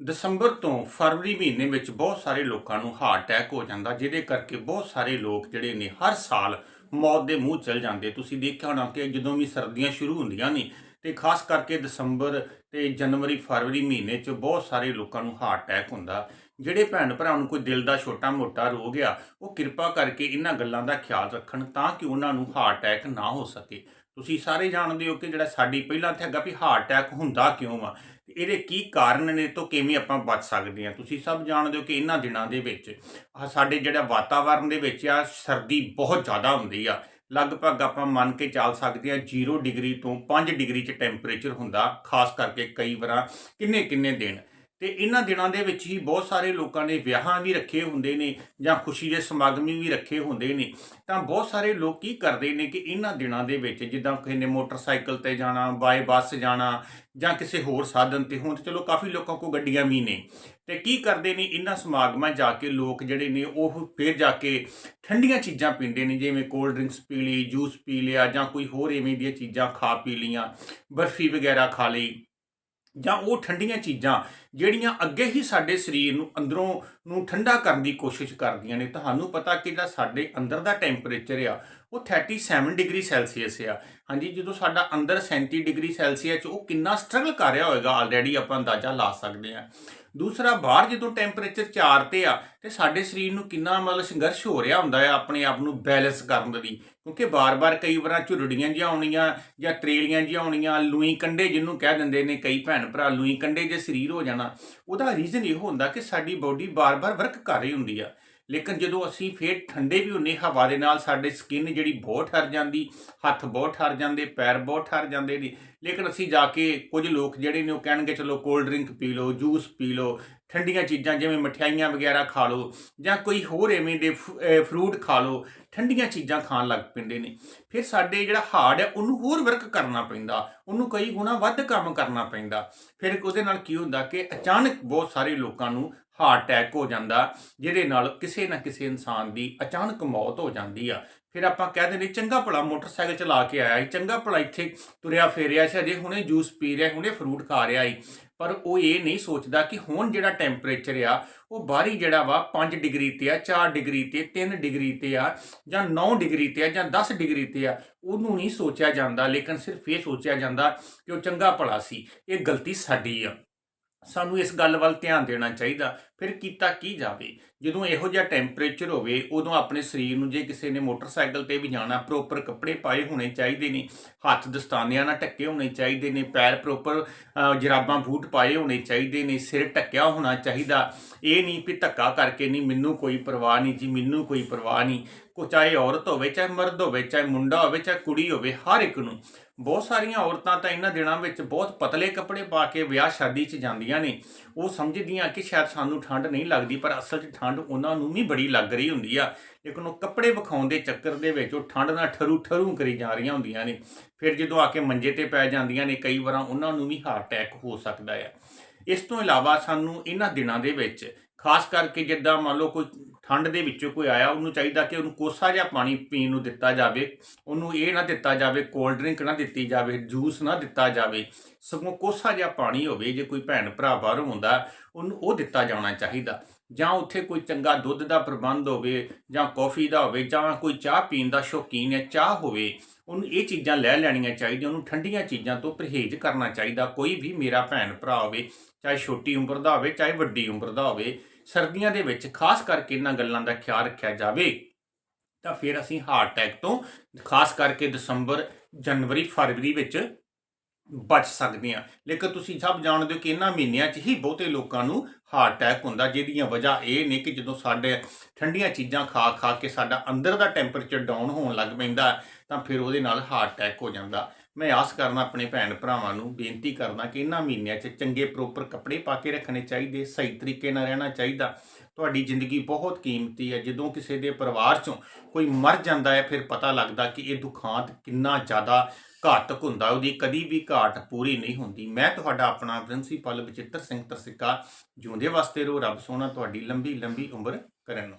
ਦਸੰਬਰ ਤੋਂ ਫਰਵਰੀ ਮਹੀਨੇ ਵਿੱਚ ਬਹੁਤ ਸਾਰੇ ਲੋਕਾਂ ਨੂੰ ਹਾਰਟ ਅਟੈਕ ਹੋ ਜਾਂਦਾ, ਜਿਹਦੇ ਕਰਕੇ ਬਹੁਤ ਸਾਰੇ ਲੋਕ ਜਿਹੜੇ ਨੇ ਹਰ ਸਾਲ ਮੌਤ ਦੇ ਮੂੰਹ ਚਲ ਜਾਂਦੇ। ਤੁਸੀਂ ਦੇਖਿਆ ਹੋਣਾ ਕਿ ਜਦੋਂ ਵੀ ਸਰਦੀਆਂ ਸ਼ੁਰੂ ਹੁੰਦੀਆਂ ਨੇ ਤੇ ਖਾਸ ਕਰਕੇ ਦਸੰਬਰ ਤੇ ਜਨਵਰੀ, ਫਰਵਰੀ ਮਹੀਨੇ 'ਚ ਬਹੁਤ ਸਾਰੇ ਲੋਕਾਂ ਨੂੰ ਹਾਰਟ ਅਟੈਕ ਹੁੰਦਾ। ਜਿਹੜੇ ਭੈਣ ਭਰਾ ਨੂੰ ਕੋਈ ਦਿਲ ਦਾ ਛੋਟਾ ਮੋਟਾ ਰੋਗ ਆ, ਉਹ ਕਿਰਪਾ ਕਰਕੇ ਇਹਨਾਂ ਗੱਲਾਂ ਦਾ ਖਿਆਲ ਰੱਖਣ ਤਾਂ ਕਿ ਉਹਨਾਂ ਨੂੰ ਹਾਰਟ ਅਟੈਕ ਨਾ ਹੋ ਸਕੇ। ਤੁਸੀਂ ਸਾਰੇ ਜਾਣਦੇ ਹੋ ਕਿ ਜਿਹੜਾ ਸਾਡੀ ਪਹਿਲਾਂ ਤੇ ਹੈਗਾ ਵੀ ਹਾਰਟ ਅਟੈਕ ਹੁੰਦਾ ਕਿਉਂ ਆ? ਇਹਦੇ ਕੀ ਕਾਰਨ ਨੇ ਤੋਂ ਕਿਵੇਂ ਆਪਾਂ ਬਚ ਸਕਦੇ ਹਾਂ? ਤੁਸੀਂ ਸਭ ਜਾਣਦੇ ਹੋ ਕਿ ਇਹਨਾਂ ਦਿਨਾਂ ਦੇ ਵਿੱਚ ਆਹ ਸਾਡੇ ਜਿਹੜਾ ਵਾਤਾਵਰਣ ਦੇ ਵਿੱਚ ਆ, ਸਰਦੀ ਬਹੁਤ ਜ਼ਿਆਦਾ ਹੁੰਦੀ ਆ। ਲਗਭਗ ਆਪਾਂ ਮੰਨ ਕੇ ਚੱਲ ਸਕਦੇ ਹਾਂ 0 ਡਿਗਰੀ ਤੋਂ 5 ਡਿਗਰੀ ਚ ਟੈਂਪਰੇਚਰ ਹੁੰਦਾ, ਖਾਸ ਕਰਕੇ ਕਈ ਵਾਰਾਂ ਕਿੰਨੇ ਕਿੰਨੇ ਦਿਨ। ਤੇ ਇਹਨਾਂ ਦਿਨਾਂ ਦੇ ਵਿੱਚ ਹੀ ਬਹੁਤ ਸਾਰੇ ਲੋਕਾਂ ਨੇ ਵਿਆਹਾਂ ਵੀ ਰੱਖੇ ਹੁੰਦੇ ਨੇ ਜਾਂ ਖੁਸ਼ੀ ਦੇ ਸਮਾਗਮ ਵੀ ਰੱਖੇ ਹੁੰਦੇ ਨੇ। ਤਾਂ ਬਹੁਤ ਸਾਰੇ ਲੋਕ ਕੀ ਕਰਦੇ ਨੇ ਕਿ ਇਹਨਾਂ ਦਿਨਾਂ ਦੇ ਵਿੱਚ ਜਿੱਦਾਂ ਕਿਸੇ ਨੇ ਮੋਟਰਸਾਈਕਲ ਤੇ ਜਾਣਾ, ਬਾਏ ਬੱਸ ਜਾਣਾ ਜਾਂ ਕਿਸੇ ਹੋਰ ਸਾਧਨ ਤੇ ਹੁਣ ਤੇ ਚਲੋ ਕਾਫੀ ਲੋਕਾਂ ਕੋਲ ਗੱਡੀਆਂ ਵੀ ਨੇ। ਤੇ ਕੀ ਕਰਦੇ ਨੇ ਇਹਨਾਂ ਸਮਾਗਮਾਂ ਜਾ ਕੇ ਲੋਕ ਜਿਹੜੇ ਨੇ ਉਹ ਫੇਰ ਜਾ ਕੇ ਠੰਡੀਆਂ ਚੀਜ਼ਾਂ ਪੀਂਦੇ ਨੇ, ਜਿਵੇਂ ਕੋਲਡ ਡਰਿੰਕਸ ਪੀ ਲਈ, ਜੂਸ ਪੀ ਲਿਆ ਜਾਂ ਕੋਈ ਹੋਰ ਐਵੇਂ ਦੀਆਂ ਚੀਜ਼ਾਂ ਖਾ ਪੀ ਲੀਆਂ ਬਰਫੀ ਵਗੈਰਾ ਖਾ ਲਈ। ਜਾਂ ਉਹ ਠੰਡੀਆਂ ਚੀਜ਼ਾਂ ਜਿਹੜੀਆਂ ਅੱਗੇ ਹੀ ਸਾਡੇ ਸਰੀਰ ਨੂੰ ਅੰਦਰੋਂ ਨੂੰ ਠੰਡਾ ਕਰਨ ਦੀ ਕੋਸ਼ਿਸ਼ ਕਰਦੀਆਂ ਨੇ, ਤੁਹਾਨੂੰ ਪਤਾ ਕਿ ਜਿਹੜਾ ਸਾਡੇ ਅੰਦਰ ਦਾ ਟੈਂਪਰੇਚਰ ਆ ਉਹ 37 ਡਿਗਰੀ ਸੈਲਸੀਅਸ ਆ। ਹਾਂਜੀ, ਜਦੋਂ ਸਾਡਾ ਅੰਦਰ 37 ਡਿਗਰੀ ਸੈਲਸੀਅਸ ਉਹ ਕਿੰਨਾ ਸਟਰਗਲ ਕਰ ਰਿਹਾ ਹੋਵੇਗਾ ਆਲਰੇਡੀ ਆਪਾਂ ਅੰਦਾਜ਼ਾ ਲਾ ਸਕਦੇ ਆ ਦੂਸਰਾ, ਬਾਹਰ ਜਦੋਂ ਟੈਂਪਰੇਚਰ 4 ਤੇ ਆ, ਤੇ ਸਾਡੇ ਸਰੀਰ ਨੂੰ ਕਿੰਨਾ ਮਤਲਬ ਸੰਘਰਸ਼ ਹੋ ਰਿਹਾ ਹੁੰਦਾ ਹੈ ਆਪਣੇ ਆਪ ਨੂੰ ਬੈਲੈਂਸ ਕਰਨ ਦੀ। ਕਿਉਂਕਿ ਬਾਰ-ਬਾਰ ਕਈ ਵਾਰਾਂ ਝੁਰੜੀਆਂ ਜਿਹੀਆਂ ਆਉਣੀਆਂ ਜਾਂ ਤਰੇਲੀਆਂ ਜਿਹੀਆਂ ਆਉਣੀਆਂ, ਲੂਈ ਕੰਡੇ ਜਿਹਨੂੰ ਕਹਿ ਦਿੰਦੇ ਨੇ ਕਈ ਭੈਣ ਭਰਾ, ਲੂਈ ਕੰਡੇ ਜੇ ਸਰੀਰ ਹੋ ਜਾਣਾ, ਉਹਦਾ ਰੀਜ਼ਨ ਇਹ ਹੁੰਦਾ ਕਿ ਸਾਡੀ ਬਾਡੀ ਬਾਰ-ਬਾਰ ਵਰਕ ਕਰ ਰਹੀ ਹੁੰਦੀ ਆ। ਲੇਕਿਨ ਜਦੋਂ ਅਸੀਂ ਫੇਰ ਠੰਡੇ ਵੀ ਹੁੰਨੇ ਹਵਾ ਦੇ ਨਾਲ, ਸਾਡੇ ਸਕਿਨ ਜਿਹੜੀ ਬਹੁਤ ਠਰ ਜਾਂਦੀ, ਹੱਥ ਬਹੁਤ ਠਰ ਜਾਂਦੇ, ਪੈਰ ਬਹੁਤ ਠਰ ਜਾਂਦੇ ਨੇ। ਲੇਕਿਨ ਅਸੀਂ ਜਾ ਕੇ ਕੁਝ ਲੋਕ ਜਿਹੜੇ ਨੇ ਉਹ ਕਹਿਣਗੇ, ਚਲੋ ਕੋਲਡ ਡਰਿੰਕ ਪੀ ਲਓ ਜੂਸ ਪੀ ਲਓ, ਠੰਡੀਆਂ ਚੀਜ਼ਾਂ ਜਿਵੇਂ ਮਠਿਆਈਆਂ ਵਗੈਰਾ ਖਾ ਲਓ ਜਾਂ ਕੋਈ ਹੋਰ ਐਵੇਂ ਦੇ ਫਰੂਟ ਖਾ ਲਓ, ਠੰਡੀਆਂ ਚੀਜ਼ਾਂ ਖਾਣ ਲੱਗ ਪੈਂਦੇ ਨੇ। ਫਿਰ ਸਾਡੇ ਜਿਹੜਾ ਹਾਰਡ ਹੈ, ਉਹਨੂੰ ਹੋਰ ਵਰਕ ਕਰਨਾ ਪੈਂਦਾ, ਉਹਨੂੰ ਕਈ ਗੁਣਾ ਵੱਧ ਕੰਮ ਕਰਨਾ ਪੈਂਦਾ। ਫਿਰ ਉਹਦੇ ਨਾਲ ਕੀ ਹੁੰਦਾ ਕਿ ਅਚਾਨਕ ਬਹੁਤ ਸਾਰੇ ਲੋਕਾਂ ਨੂੰ ਹਾਰਟ ਅਟੈਕ ਹੋ ਜਾਂਦਾ, ਜਿਹਦੇ ਨਾਲ ਕਿਸੇ ਨਾ ਕਿਸੇ ਇਨਸਾਨ ਦੀ ਅਚਾਨਕ ਮੌਤ ਹੋ ਜਾਂਦੀ ਆ। ਫਿਰ ਆਪਾਂ ਕਹਿ ਦਿੰਦੇ, ਚੰਗਾ ਭਲਾ ਮੋਟਰਸਾਈਕਲ ਚਲਾ ਕੇ ਆਇਆ ਸੀ ਚੰਗਾ ਭਲਾ ਇੱਥੇ ਤੁਰਿਆ ਫੇਰਿਆ ਸੀ, ਅਜੇ ਹੁਣੇ ਜੂਸ ਪੀ ਰਿਹਾ, ਹੁਣੇ ਫਰੂਟ ਖਾ ਰਿਹਾ ਸੀ ਪਰ ਉਹ ਇਹ ਨਹੀਂ ਸੋਚਦਾ ਕਿ ਹੁਣ ਜਿਹੜਾ ਟੈਂਪਰੇਚਰ ਆ, ਉਹ ਬਾਹਰੀ ਜਿਹੜਾ ਵਾ 5 ਡਿਗਰੀ ਤੇ ਆ 4 ਡਿਗਰੀ ਤੇ 3 ਡਿਗਰੀ ਤੇ ਆ, ਜਾਂ 9 ਡਿਗਰੀ ਤੇ ਆ, ਜਾਂ 10 ਡਿਗਰੀ ਤੇ ਆ, ਉਹਨੂੰ ਨਹੀਂ ਸੋਚਿਆ ਜਾਂਦਾ, ਲੇਕਿਨ ਸਿਰਫ ਇਹ ਸੋਚਿਆ ਜਾਂਦਾ ਕਿ ਉਹ ਚੰਗਾ ਭਲਾ ਸੀ। ਇਹ ਗਲਤੀ ਸਾਡੀ ਆ। ਸਾਨੂੰ ਇਸ ਗੱਲ ਵੱਲ ਧਿਆਨ ਦੇਣਾ ਚਾਹੀਦਾ ਫਿਰ ਕੀਤਾ ਕੀ ਜਾਵੇ? ਜਦੋਂ ਇਹੋ ਜਿਹਾ ਟੈਂਪਰੇਚਰ ਹੋਵੇ, ਉਦੋਂ ਆਪਣੇ ਸਰੀਰ ਨੂੰ ਜੇ ਕਿਸੇ ਨੇ ਮੋਟਰਸਾਈਕਲ ਤੇ ਵੀ ਜਾਣਾ ਪ੍ਰੋਪਰ ਕੱਪੜੇ ਪਾਏ ਹੋਣੇ ਚਾਹੀਦੇ ਨੇ, ਹੱਥ ਦਸਤਾਨਿਆਂ ਨਾਲ ਢੱਕੇ ਹੋਣੇ ਚਾਹੀਦੇ ਨੇ, ਪੈਰ ਪ੍ਰੋਪਰ ਜਰਾਬਾਂ ਬੂਟ ਪਾਏ ਹੋਣੇ ਚਾਹੀਦੇ ਨੇ, ਸਿਰ ਢੱਕਿਆ ਹੋਣਾ ਚਾਹੀਦਾ, ਇਹ ਨਹੀਂ ਵੀ ਧੱਕਾ ਕਰਕੇ ਨਹੀਂ, ਮੈਨੂੰ ਕੋਈ ਪਰਵਾਹ ਨਹੀਂ ਜੀ, ਮੈਨੂੰ ਕੋਈ ਪਰਵਾਹ ਨਹੀਂ। ਕੋ ਚਾਹੇ ਔਰਤ ਹੋਵੇ, ਚਾਹੇ ਮਰਦ ਹੋਵੇ, ਚਾਹੇ ਮੁੰਡਾ ਹੋਵੇ, ਚਾਹੇ ਕੁੜੀ ਹੋਵੇ, ਹਰ ਇੱਕ ਨੂੰ। ਬਹੁਤ ਸਾਰੀਆਂ ਔਰਤਾਂ ਤਾਂ ਇਹਨਾਂ ਦਿਨਾਂ ਵਿੱਚ ਬਹੁਤ ਪਤਲੇ ਕੱਪੜੇ ਪਾ ਕੇ ਵਿਆਹ ਸ਼ਾਦੀ 'ਚ ਜਾਂਦੀਆਂ ਨੇ। ਉਹ ਸਮਝਦੀਆਂ ਕਿ ਸ਼ਾਇਦ ਸਾਨੂੰ ਠੰਡ ਨਹੀਂ ਲੱਗਦੀ, ਪਰ ਅਸਲ 'ਚ ਠੰਡ ਉਹਨਾਂ ਨੂੰ ਵੀ ਬੜੀ ਲੱਗ ਰਹੀ ਹੁੰਦੀ ਆ। ਲੇਕਿਨ ਉਹ ਕੱਪੜੇ ਵਿਖਾਉਣ ਦੇ ਚੱਕਰ ਦੇ ਵਿੱਚ ਉਹ ਠੰਡ ਨਾਲ ਠਰੂ ਠਰੂ ਕਰੀ ਜਾ ਰਹੀਆਂ ਹੁੰਦੀਆਂ ਨੇ। ਫਿਰ ਜਦੋਂ ਆ ਕੇ ਮੰਜੇ ਤੇ ਪੈ ਜਾਂਦੀਆਂ ਨੇ, ਕਈ ਵਾਰਾਂ ਉਹਨਾਂ ਨੂੰ ਵੀ ਹਾਰਟ ਅਟੈਕ ਹੋ ਸਕਦਾ ਹੈ ਇਸ ਤੋਂ ਇਲਾਵਾ ਸਾਨੂੰ ਇਹਨਾਂ ਦਿਨਾਂ ਦੇ ਵਿੱਚ ਖਾਸ ਕਰਕੇ ਜਿੱਦਾਂ ਮੰਨ ਲਓ ਕੋਈ ਠੰਡ ਦੇ ਵਿੱਚੋਂ ਕੋਈ ਆਇਆ, ਉਹਨੂੰ ਚਾਹੀਦਾ ਕਿ ਉਹਨੂੰ ਕੋਸਾ ਜਿਹਾ ਪਾਣੀ ਪੀਣ ਨੂੰ ਦਿੱਤਾ ਜਾਵੇ, ਉਹਨੂੰ ਇਹ ਨਾ ਦਿੱਤਾ ਜਾਵੇ ਕੋਲਡ ਡਰਿੰਕ ਨਾ ਦਿੱਤੀ ਜਾਵੇ ਜੂਸ ਨਾ ਦਿੱਤਾ ਜਾਵੇ, ਸਗੋਂ ਕੋਸਾ ਜਿਹਾ ਪਾਣੀ ਹੋਵੇ, ਜੇ ਕੋਈ ਭੈਣ ਭਰਾ ਬਾਹਰੋਂ ਹੁੰਦਾ ਉਹਨੂੰ ਉਹ ਦਿੱਤਾ ਜਾਣਾ ਚਾਹੀਦਾ। ਜਾਂ ਉੱਥੇ ਕੋਈ ਚੰਗਾ ਦੁੱਧ ਦਾ ਪ੍ਰਬੰਧ ਹੋਵੇ, ਜਾਂ ਕੌਫੀ ਦਾ ਹੋਵੇ, ਜਾਂ ਕੋਈ ਚਾਹ ਪੀਣ ਦਾ ਸ਼ੌਕੀਨ ਹੈ, ਚਾਹ ਹੋਵੇ, ਉਹਨੂੰ ਇਹ ਚੀਜ਼ਾਂ ਲੈ ਲੈਣੀਆਂ ਚਾਹੀਦੀਆਂ, ਉਹਨੂੰ ਠੰਡੀਆਂ ਚੀਜ਼ਾਂ ਤੋਂ ਪਰਹੇਜ਼ ਕਰਨਾ ਚਾਹੀਦਾ। ਕੋਈ ਵੀ ਮੇਰਾ ਭੈਣ ਭਰਾ ਹੋਵੇ, ਚਾਹੇ ਛੋਟੀ ਉਮਰ ਦਾ ਹੋਵੇ, ਚਾਹੇ ਵੱਡੀ ਉਮਰ ਦਾ ਹੋਵੇ ਸਰਦੀਆਂ ਦੇ ਵਿੱਚ ਖਾਸ ਕਰਕੇ ਇਹਨਾਂ ਗੱਲਾਂ ਦਾ ਖਿਆਲ ਰੱਖਿਆ ਜਾਵੇ, ਤਾਂ ਫਿਰ ਅਸੀਂ ਹਾਰਟ ਅਟੈਕ ਤੋਂ ਖਾਸ ਕਰਕੇ ਦਸੰਬਰ, ਜਨਵਰੀ, ਫਰਵਰੀ ਵਿੱਚ ਬਚ ਸਕਦੇ ਹਾਂ ਲੇਕਿਨ ਤੁਸੀਂ ਸਭ ਜਾਣਦੇ ਹੋ ਕਿ ਇਹਨਾਂ ਮਹੀਨਿਆਂ 'ਚ ਹੀ ਬਹੁਤੇ ਲੋਕਾਂ ਨੂੰ ਹਾਰਟ ਅਟੈਕ ਹੁੰਦਾ, ਜਿਹਦੀਆਂ ਵਜ੍ਹਾ ਇਹ ਨੇ ਕਿ ਜਦੋਂ ਸਾਡੇ ਠੰਡੀਆਂ ਚੀਜ਼ਾਂ ਖਾ ਖਾ ਕੇ ਸਾਡਾ ਅੰਦਰ ਦਾ ਟੈਂਪਰੇਚਰ ਡਾਊਨ ਹੋਣ ਲੱਗ ਪੈਂਦਾ, ਤਾਂ ਫਿਰ ਉਹਦੇ ਨਾਲ ਹਾਰਟ ਅਟੈਕ ਹੋ ਜਾਂਦਾ। ਮੈਂ ਆਸ ਕਰਨਾ ਆਪਣੇ ਭੈਣ ਭਰਾਵਾਂ ਨੂੰ, ਬੇਨਤੀ ਕਰਦਾ ਕਿ ਇਹਨਾਂ ਮਹੀਨਿਆਂ 'ਚ ਚੰਗੇ ਪ੍ਰੋਪਰ ਕੱਪੜੇ ਪਾ ਕੇ ਰੱਖਣੇ ਚਾਹੀਦੇ, ਸਹੀ ਤਰੀਕੇ ਨਾਲ ਰਹਿਣਾ ਚਾਹੀਦਾ। ਤੁਹਾਡੀ ਜ਼ਿੰਦਗੀ ਬਹੁਤ ਕੀਮਤੀ ਹੈ। ਜਦੋਂ ਕਿਸੇ ਦੇ ਪਰਿਵਾਰ 'ਚੋਂ ਕੋਈ ਮਰ ਜਾਂਦਾ ਹੈ, ਫਿਰ ਪਤਾ ਲੱਗਦਾ ਕਿ ਇਹ ਦੁਖਾਂਤ ਕਿੰਨਾ ਜ਼ਿਆਦਾ ਘਾਤਕ ਹੁੰਦਾ, ਉਹਦੀ ਕਦੀ ਵੀ ਘਾਟ ਪੂਰੀ ਨਹੀਂ ਹੁੰਦੀ। ਮੈਂ ਤੁਹਾਡਾ ਆਪਣਾ ਪ੍ਰਿੰਸੀਪਲ ਬਚਿੱਤਰ ਸਿੰਘ ਤਰਸਿੱਕਾ ਜਿਉਂਦੇ ਵਾਸਤੇ ਰੋ, ਰੱਬ ਸੋਹਣਾ, ਤੁਹਾਡੀ ਲੰਬੀ ਲੰਬੀ ਉਮਰ ਕਰਨ ਨੂੰ।